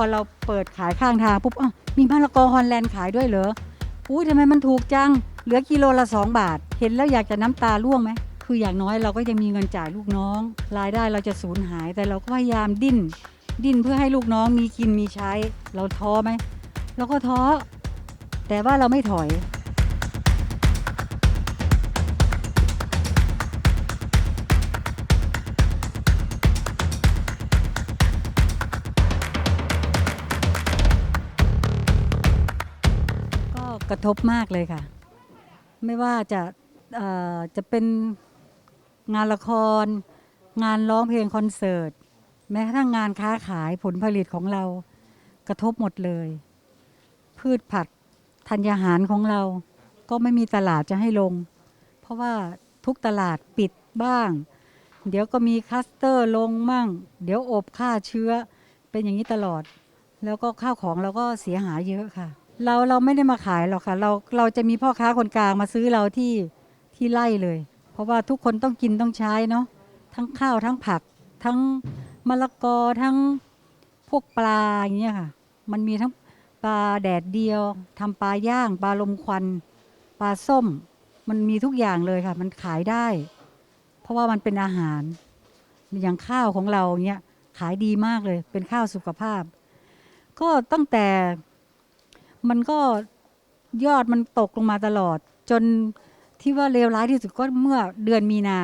อเราเปิดขายข้างทางปุ๊บอ๋อมีมะละกอฮอลแลนด์ขายด้วยเหรออุ้ยทำไมมันถูกจัง เหลือกิโลละ 2 บาท เห็นแล้วอยากจะน้ำตาร่วงไหมคืออย่างน้อยเราก็ยังมีเงินจ่ายลูกน้อง รายได้เราจะสูญหาย แต่เราก็พยายามดิ้น ดิ้นเพื่อให้ลูกน้องมีกินมีใช้ เราท้อไหมเราก็ท้อแต่ว่าเราไม่ถอย กระทบมากเลยค่ะ ไม่ว่าจะจะเป็นงานละคร งานร้องเพลงคอนเสิร์ต แม้กระทั่งงานค้าขายผลผลิตของเรากระทบหมดเลย พืชผักธัญญาหารของเรา ก็ไม่มีตลาดจะให้ลง เพราะว่าทุกตลาดปิดบ้าง เดี๋ยวก็มีคัสเตอร์ลงมั่ง เดี๋ยวอบฆ่าเชื้อเป็นอย่างนี้ตลอด แล้วก็ข้าวของเราก็เสียหายเยอะค่ะ เราเราไม่ได้มาขายหรอกค่ะ เราเราจะมีพ่อค้าคนกลางมาซื้อเราที่ที่ไร่เลย เพราะว่าทุกคนต้องกินต้องใช้เนาะทั้งข้าวทั้งผัก ทั้งมะละกอทั้งพวกปลาอย่างเงี้ยค่ะ มันมีทั้งปลาแดดเดียวทำปลาย่าง ปลาลมควัน ปลาส้ม มันมีทุกอย่างเลยค่ะ มันขายได้ เพราะว่ามันเป็นอาหาร อย่างข้าวของเราเนี้ยขายดีมากเลย เป็นข้าวสุขภาพ ก็ตั้งแต่ มันก็ยอดมันตกลงมาตลอด จนที่ว่าเลวร้ายที่สุดก็เมื่อเดือนมีนา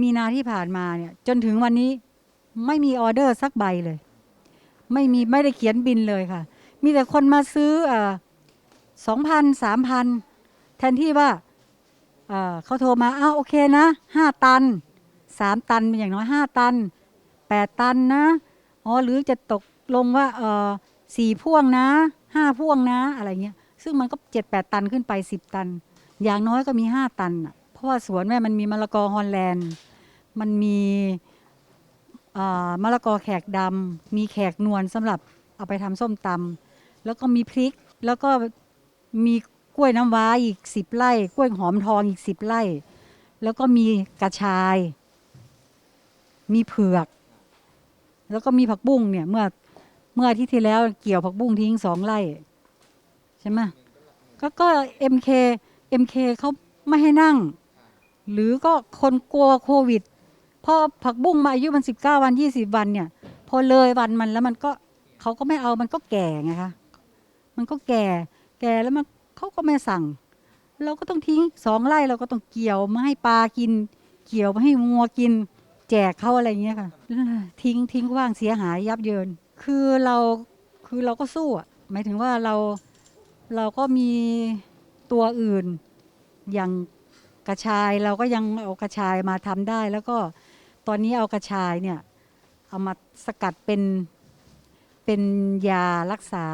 มีนาที่ผ่านมาเนี่ย จนถึงวันนี้ไม่มีออเดอร์สักใบเลย ไม่มีไม่ได้เขียนบินเลยค่ะ มีแต่คนมาซื้อสองพันสามพันแทนที่ว่าเขาโทรมาอ้าวโอเคนะห้าตันสามตันเป็นอย่างน้อยห้าตันแปดตันนะอ๋อหรือจะตกลงว่าเออ สี่พ่วงนะห้าพ่วงนะอะไรเงี้ย ซึ่งมันก็เจ็ดแปดตันขึ้นไปสิบตัน อย่างน้อยก็มีห้าตันน่ะเพราะว่าสวนแม่มันมีมะละกอฮอลแลนด์ มันมีมะละกอแขกดำมีแขกนวลสำหรับเอาไปทำส้มตำแล้วก็มีพริกแล้วก็มีกล้วยน้ำว้าอีกสิบไร่ กล้วยหอมทองอีกสิบไร่ แล้วก็มีกระชาย มีเผือก แล้วก็มีผักบุ้งเนี่ยเมื่อ เมื่ออาทิตย์ที่แล้วเกี่ยวผักบุ้งทิ้งสองไร่ใช่ไหมก็ก็เอ็มเคเอ็มเคเขาไม่ให้นั่ง หรือก็คนกลัวโควิดพอผักบุ้งมาอายุมันสิบเก้าวันยี่สิบวันเนี่ย พอเลยวันมันแล้วมันก็เขาก็ไม่เอามันก็แก่ไงคะมันก็แก่ แก่แล้วมันเขาก็ไม่สั่ง เราก็ต้องทิ้งสองไร่เราก็ต้องเกี่ยวมาให้ปลากิน เกี่ยวมาให้งัวกิน แจกเขาอะไรเงี้ยค่ะ ทิ้งทิ้งว่างเสียหายยับเยิน คือเราคือเราก็สู้อะหมายถึงว่าเราเราก็มีตัวอื่นอย่างกระชายเราก็ยังเอากระชายมาทำได้ แล้วก็ตอนนี้เอากระชายเนี่ยเอามาสกัดเป็นเป็นยารักษา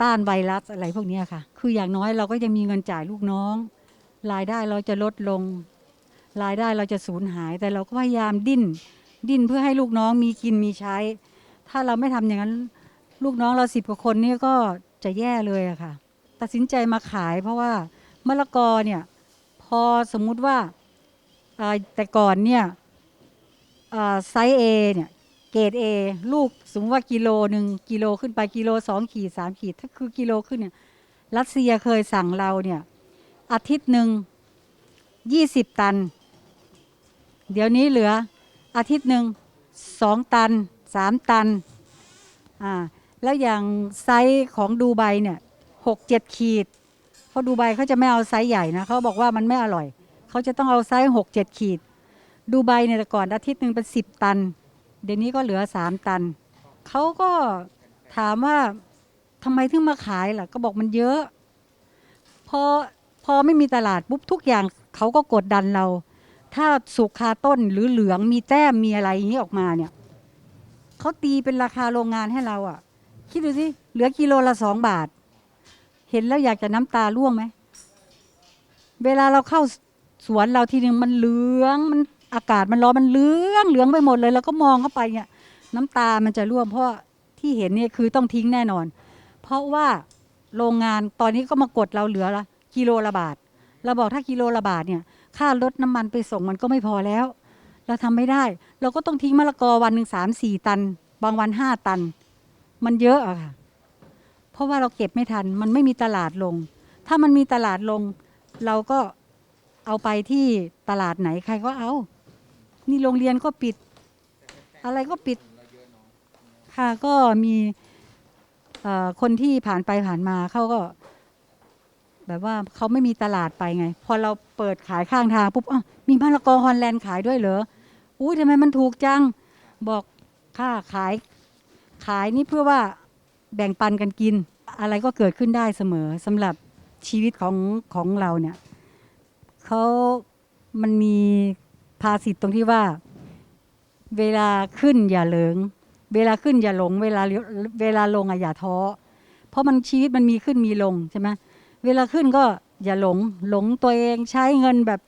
ต้านไวรัสอะไรพวกนี้ค่ะ คืออย่างน้อยเราก็ยังมีเงินจ่ายลูกน้อง รายได้เราจะลดลง รายได้เราจะสูญหาย แต่เราก็พยายามดิ้น ดิ้นเพื่อให้ลูกน้องมีกินมีใช้ ถ้าเราไม่ทำอย่างนั้น ลูกน้องเราสิบกว่าคนนี่ก็จะแย่เลยอะค่ะ ตัดสินใจมาขายเพราะว่ามะละกอเนี่ย พอสมมุติว่าแต่ก่อนเนี่ยไซส์ A เนี่ยเกรด A ลูกสมมติว่ากิโลหนึ่งกิโลขึ้นไปกิโลสองขีดสามขีด ถ้าคือกิโลขึ้นเนี่ยรัสเซียเคยสั่งเราเนี่ย อาทิตย์หนึ่งยี่สิบตัน เดี๋ยวนี้เหลืออาทิตย์หนึ่งสองตัน สามตันอ่าแล้วอย่างไซส์ของดูไบเนี่ยหกเจ็ดขีด เพราะดูไบเขาจะไม่เอาไซส์ใหญ่นะเขาบอกว่ามันไม่อร่อย เขาจะต้องเอาไซส์หกเจ็ดขีด ดูไบเนี่ยแต่ก่อนอาทิตย์หนึ่งเป็นสิบตัน เดี๋ยวนี้ก็เหลือสามตัน เขาก็ถามว่าทำไมถึงมาขายล่ะ ก็บอกมันเยอะ พอพอไม่มีตลาดปุ๊บทุกอย่างเขาก็กดดันเรา ถ้าสุกคาต้นหรือเหลืองมีแต้มมีอะไรอย่างนี้ออกมาเนี่ย เขาตีเป็นราคาโรงงานให้เราอะ่ะ คิดดูสิเหลือกิโลละสองบาท เห็นแล้วอยากจะน้ำตาร่วงไหม เวลาเราเข้าสวนเราทีนึงมันเหลืองมันอากาศมันร้อนมันเหลืองเหลืองไปหมดเลยแล้วก็มองเข้าไปเนี่ย น้ำตามันจะร่วงเพราะที่เห็นเนี่ยคือต้องทิ้งแน่นอน เพราะว่าโรงงานตอนนี้ก็มากดเราเหลือละกิโลละบาทเราบอกถ้ากิโลละบาทเนี่ย ค่ารถน้ำมันไปส่งมันก็ไม่พอแล้ว เราทำไม่ได้ เราก็ต้องทิ้งมะละกอวันหนึ่งสามสี่ตัน บางวันห้าตัน มันเยอะอะค่ะ เพราะว่าเราเก็บไม่ทัน มันไม่มีตลาดลง ถ้ามันมีตลาดลง เราก็เอาไปที่ตลาดไหนใครก็เอา นี่โรงเรียนก็ปิด อะไรก็ปิด ค่ะก็มีคนที่ผ่านไปผ่านมาเขาก็ แบบว่าเขาไม่มีตลาดไปไง พอเราเปิดขายข้างทางปุ๊บอ้าวมีมะละกอฮอลแลนด์ขายด้วยเหรออุ้ยทำไมมันถูกจัง บอกค่าขาย ขายนี่เพื่อว่าแบ่งปันกันกิน อะไรก็เกิดขึ้นได้เสมอสำหรับชีวิตของของเราเนี่ยเขามันมีภาษิตตรงที่ว่า เวลาขึ้นอย่าเหลิง เวลาขึ้นอย่าหลง เวลาเวลาลงอะอย่าท้อ เพราะมันชีวิตมันมีขึ้นมีลงใช่ไหม เวลาขึ้นก็อย่าหลงหลงตัวเองใช้เงินแบบ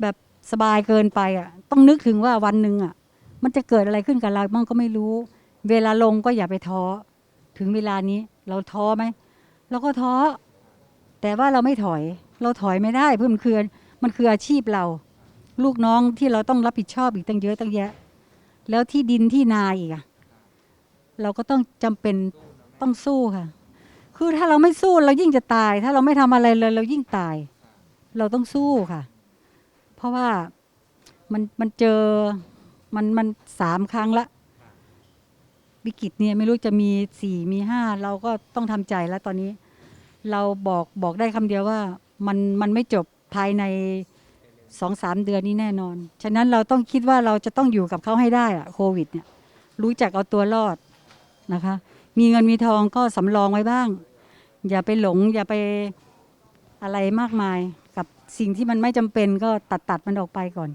แบบสบายเกินไปอะต้องนึกถึงว่าวันหนึ่งอะ มันจะเกิดอะไรขึ้นกับเราบ้างก็ไม่รู้ เวลาลงก็อย่าไปท้อถึงเวลานี้เราท้อไหมเราก็ท้อแต่ว่าเราไม่ถอย เราถอยไม่ได้เพื่อมันคือมันคืออาชีพเรา ลูกน้องที่เราต้องรับผิดชอบอีกตั้งเยอะตั้งแยะ แล้วที่ดินที่นาอีกอะเราก็ต้องจำเป็นต้องสู้ค่ะ คือถ้าเราไม่สู้เรายิ่งจะตาย ถ้าเราไม่ทำอะไรเลยเรายิ่งตาย เราต้องสู้ค่ะ เพราะว่ามันมันเจอมันมันสามครั้งละวิกฤตเนี่ยไม่รู้จะมีสี่มีห้าเราก็ต้องทำใจแล้วตอนนี้ เราบอกบอกได้คำเดียวว่ามันมันไม่จบภายในสองสามเดือนนี้แน่นอน ฉะนั้นเราต้องคิดว่าเราจะต้องอยู่กับเขาให้ได้อะโควิดเนี่ย รู้จักเอาตัวรอดนะคะ มีเงินมีทองก็สำรองไว้บ้าง อย่าไปหลง อย่าไปอะไรมากมายกับสิ่งที่มันไม่จำเป็นก็ตัดตัดมันออกไปก่อน